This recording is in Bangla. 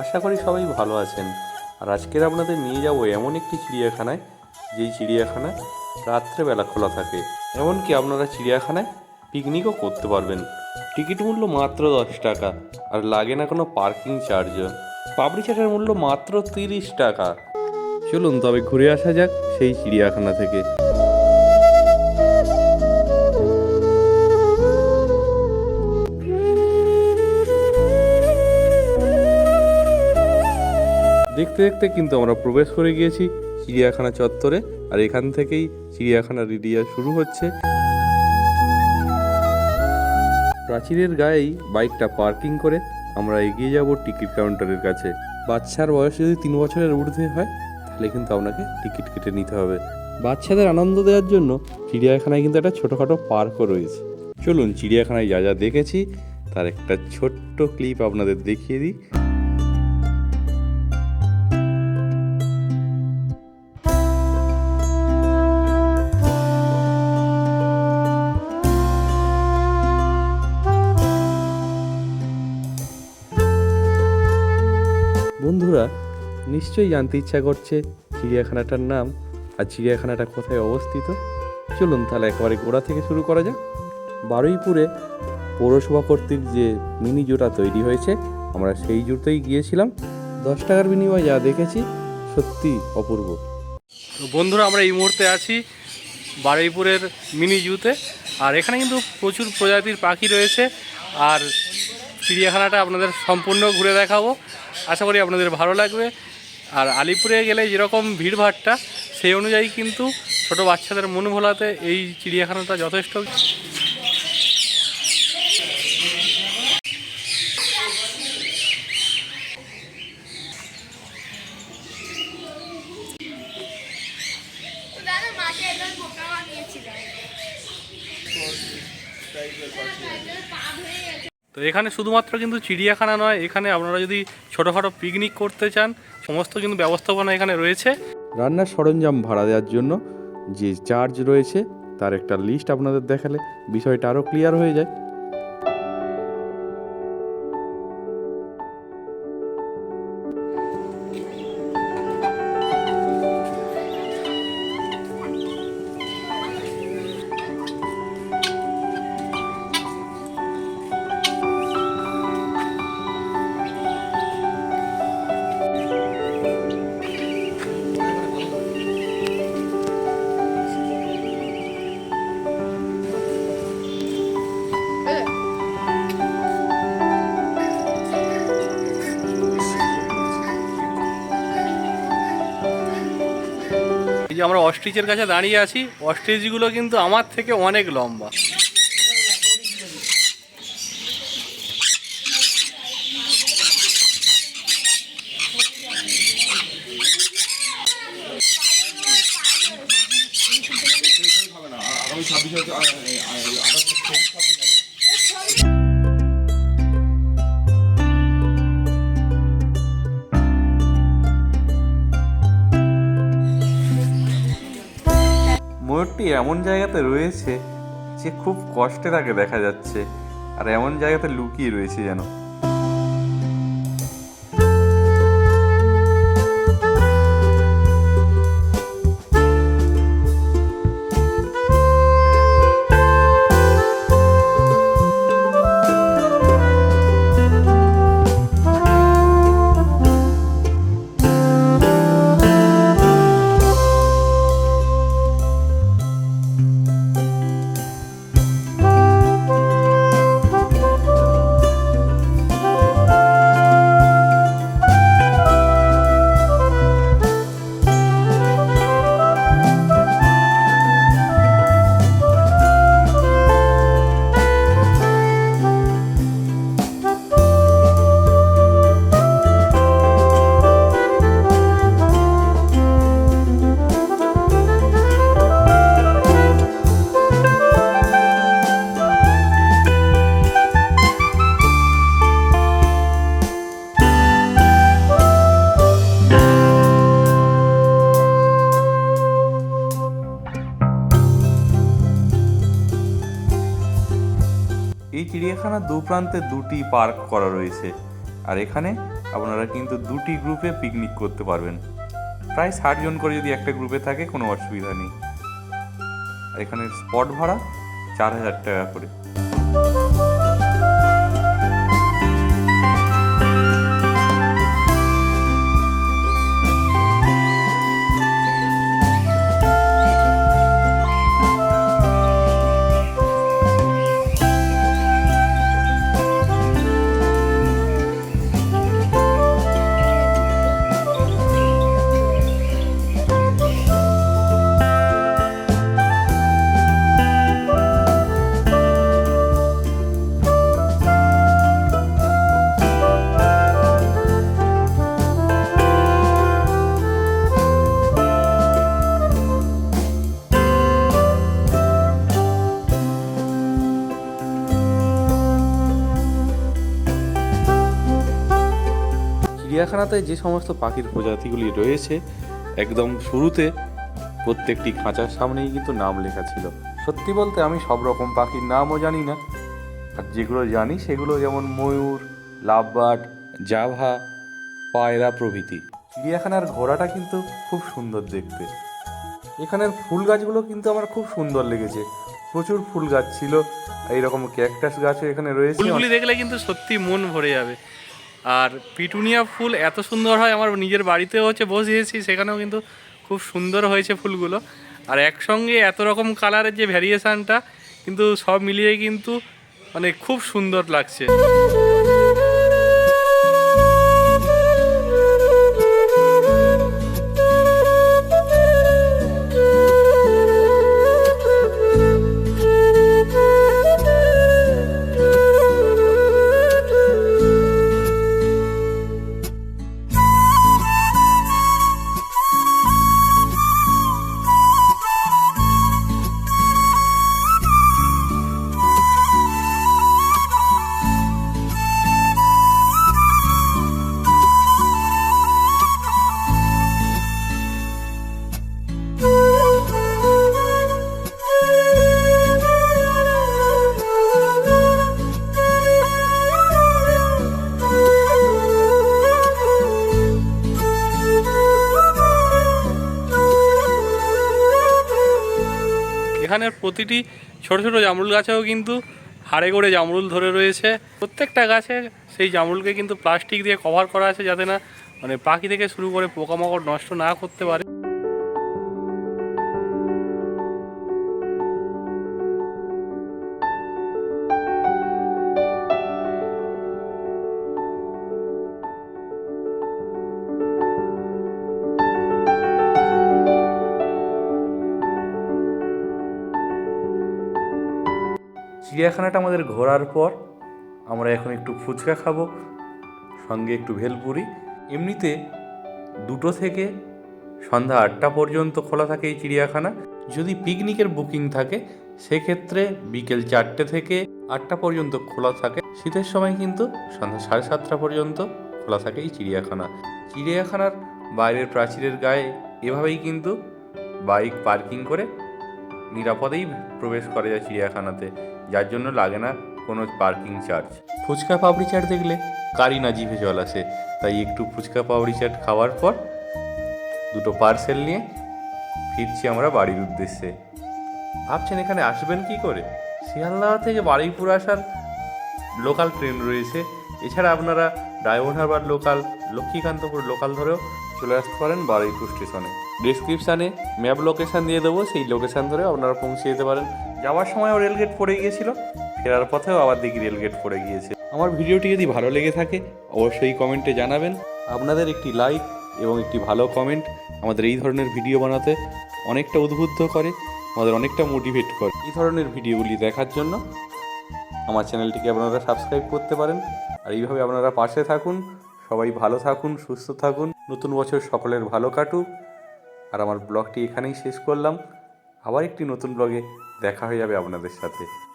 আশা করি সবাই ভালো আছেন। আর আজকের আপনাদের নিয়ে যাব এমন একটি চিড়িয়াখানায়, যেই চিড়িয়াখানা রাত্রেবেলা খোলা থাকে। এমনকি আপনারা চিড়িয়াখানায় পিকনিকও করতে পারবেন। টিকিট মূল্য মাত্র দশ টাকা, আর লাগে না কোনো পার্কিং চার্জও পাপড়ি চাটের মূল্য মাত্র তিরিশ টাকা। চলুন তবে ঘুরে আসা যাক সেই চিড়িয়াখানা থেকে। দেখতে দেখতে কিন্তু আমরা প্রবেশ করে গিয়েছি চিড়িয়াখানা চত্বরে, আর এখান থেকেই চিড়িয়াখানার এরিয়া শুরু হচ্ছে। প্রাচীরের গায়েই বাইকটা পার্কিং করে আমরা এগিয়ে যাব টিকিট কাউন্টারের কাছে। বাচ্চার বয়স যদি তিন বছরের ঊর্ধ্বে হয়, তাহলে কিন্তু আপনাকে টিকিট কেটে নিতে হবে। বাচ্চাদের আনন্দ দেওয়ার জন্য চিড়িয়াখানায় কিন্তু একটা ছোটোখাটো পার্কও রয়েছে। চলুন, চিড়িয়াখানায় যা যা দেখেছি, তার একটা ছোট্ট ক্লিপ আপনাদের দেখিয়ে দিই। নিশ্চয়ই জানতে ইচ্ছা করছে চিড়িয়াখানাটার নাম। আর চিড়িয়াখানাটা কোথায় অবস্থিত? চলুন তাহলে একেবারে গোড়া থেকে শুরু করা যাক। বারুইপুরে পৌরসভা কর্তৃক যে মিনি জুটা তৈরি হয়েছে, আমরা সেই জুতেই গিয়েছিলাম। দশ টাকার বিনিময়ে যা দেখেছি, সত্যি অপূর্ব। তো বন্ধুরা, আমরা এই মুহূর্তে আছি বারুইপুরের মিনি জুতে। আর এখানে কিন্তু প্রচুর প্রজাতির পাখি রয়েছে। আর চিড়িয়াখানাটা আপনাদের সম্পূর্ণ ঘুরে দেখাবো। আশা করি আপনাদের ভালো লাগবে। আর আলিপুরে গেলে যেরকম ভিড়ভাড়টা, সেই অনুযায়ী কিন্তু ছোট বাচ্চাদের মন ভোলাতে এই চিড়িয়াখানাটা যথেষ্ট। তো এখানে শুধুমাত্র কিন্তু চিড়িয়াখানা নয়, এখানে আপনারা যদি ছোটোখাটো পিকনিক করতে চান, সমস্ত কিন্তু ব্যবস্থাপনা এখানে রয়েছে। রান্নার সরঞ্জাম ভাড়া দেওয়ার জন্য যে চার্জ রয়েছে, তার একটা লিস্ট আপনাদের দেখালে, বিষয়টা আরও ক্লিয়ার হয়ে যায়। যে আমরা অস্ট্রিচের কাছে দাঁড়িয়ে আছি অস্ট্রিচগুলো কিন্তু আমার থেকে অনেক লম্বা। ময়ূরটি এমন জায়গাতে রয়েছে যে খুব কষ্টে তাকে দেখা যাচ্ছে, আর এমন জায়গাতে লুকিয়ে রয়েছে যেন। চিড়িয়াখানার দু প্রান্তে দুটি পার্ক করা রয়েছে। আর এখানে আপনারা কিন্তু দুটি গ্রুপে পিকনিক করতে পারবেন। প্রায় ষাট জন করে যদি একটা গ্রুপে থাকে, কোনো অসুবিধা নেই। এখানে স্পট ভাড়া চার হাজার টাকা করে। চিড়িয়াখানাতে যে সমস্ত পাখির প্রজাতিগুলি রয়েছে, একদম শুরুতে প্রত্যেকটি খাঁচার সামনেই কিন্তু নাম লেখা ছিল। সত্যি বলতে আমি সব রকম পাখির নামও জানি না। আর যেগুলো জানি, সেগুলো যেমন ময়ূর, লাভবার্ড, জাভা, পায়রা প্রভৃতি। চিড়িয়াখানার ঘোড়াটা কিন্তু খুব সুন্দর দেখতে। এখানের ফুল গাছগুলো কিন্তু আমার খুব সুন্দর লেগেছে। প্রচুর ফুল গাছ ছিল। এইরকম ক্যাকটাস গাছও এখানে রয়েছে। ফুলগুলি দেখলে কিন্তু সত্যি মন ভরে যাবে। আর পিটুনিয়া ফুল এত সুন্দর হয়, আমার নিজের বাড়িতেও হচ্ছে বসিয়েছি, সেখানেও কিন্তু খুব সুন্দর হয়েছে ফুলগুলো। আর একসঙ্গে এত রকম কালারের যে ভ্যারিয়েশানটা কিন্তু সব মিলিয়ে কিন্তু মানে খুব সুন্দর লাগছে। এখানের প্রতিটি ছোট ছোট জামরুল গাছেও কিন্তু হাড়ে করে জামরুল ধরে রয়েছে। প্রত্যেকটা গাছে সেই জামরুলকে কিন্তু প্লাস্টিক দিয়ে কভার করা আছে যাতে না মানে পাখি থেকে শুরু করে পোকামাকড় নষ্ট না করতে পারে। চিড়িয়াখানাটা আমাদের ঘোরার পর আমরা এখন একটু ফুচকা খাব, সঙ্গে একটু ভেলপুরি। এমনিতে দুটো থেকে সন্ধ্যা আটটা পর্যন্ত খোলা থাকে এই চিড়িয়াখানা। যদি পিকনিকের বুকিং থাকে, সেক্ষেত্রে বিকেল চারটে থেকে আটটা পর্যন্ত খোলা থাকে। শীতের সময় কিন্তু সন্ধ্যা সাড়ে সাতটা পর্যন্ত খোলা থাকে এই চিড়িয়াখানা। চিড়িয়াখানার বাইরের প্রাচীরের গায়ে এভাবেই কিন্তু বাইক পার্কিং করে নিরাপদেই প্রবেশ করা যায় চিড়িয়াখানাতে। যার জন্য লাগে না কোনো পার্কিং চার্জ ফুচকা পাপড়ি চাট দেখলে কারি না জিভে জল আসে। তাই একটু ফুচকা পাপড়ি চাট খাওয়ার পর দুটো পার্সেল নিয়ে ফিরছি আমরা বাড়ির উদ্দেশ্যে। ভাবছেন এখানে আসবেন কি করে? শিয়ালদা থেকে বারুইপুর আসার লোকাল ট্রেন রয়েছে। এছাড়া আপনারা Diamond Harbour local Lakshmikantapur local ধরেও চলে আসতে পারেন বারুইপুর স্টেশনে। ডিসক্রিপশানে ম্যাপ লোকেশান দিয়ে দেবো, সেই লোকেশান ধরে আপনারা পৌঁছে যেতে পারেন। যাওয়ার সময়ও রেলগেট পড়ে গিয়েছিল, ফেরার পথেও আবার দেখি রেলগেট পড়ে গিয়েছে। আমার ভিডিওটি যদি ভালো লেগে থাকে, অবশ্যই কমেন্টে জানাবেন। আপনাদের একটি লাইক এবং একটি ভালো কমেন্ট আমাদের এই ধরনের ভিডিও বানাতে অনেকটা উদ্বুদ্ধ করে, আমাদের অনেকটা মোটিভেট করে। এই ধরনের ভিডিওগুলি দেখার জন্য আমার চ্যানেলটিকে আপনারা সাবস্ক্রাইব করতে পারেন। আর এইভাবে আপনারা পাশে থাকুন, সবাই ভালো থাকুন, সুস্থ থাকুন। নতুন বছর সকলের ভালো কাটুক। আর আমার ব্লগটি এখানেই শেষ করলাম। আবার একটি নতুন ব্লগে দেখা হয়ে যাবে আপনাদের সাথে।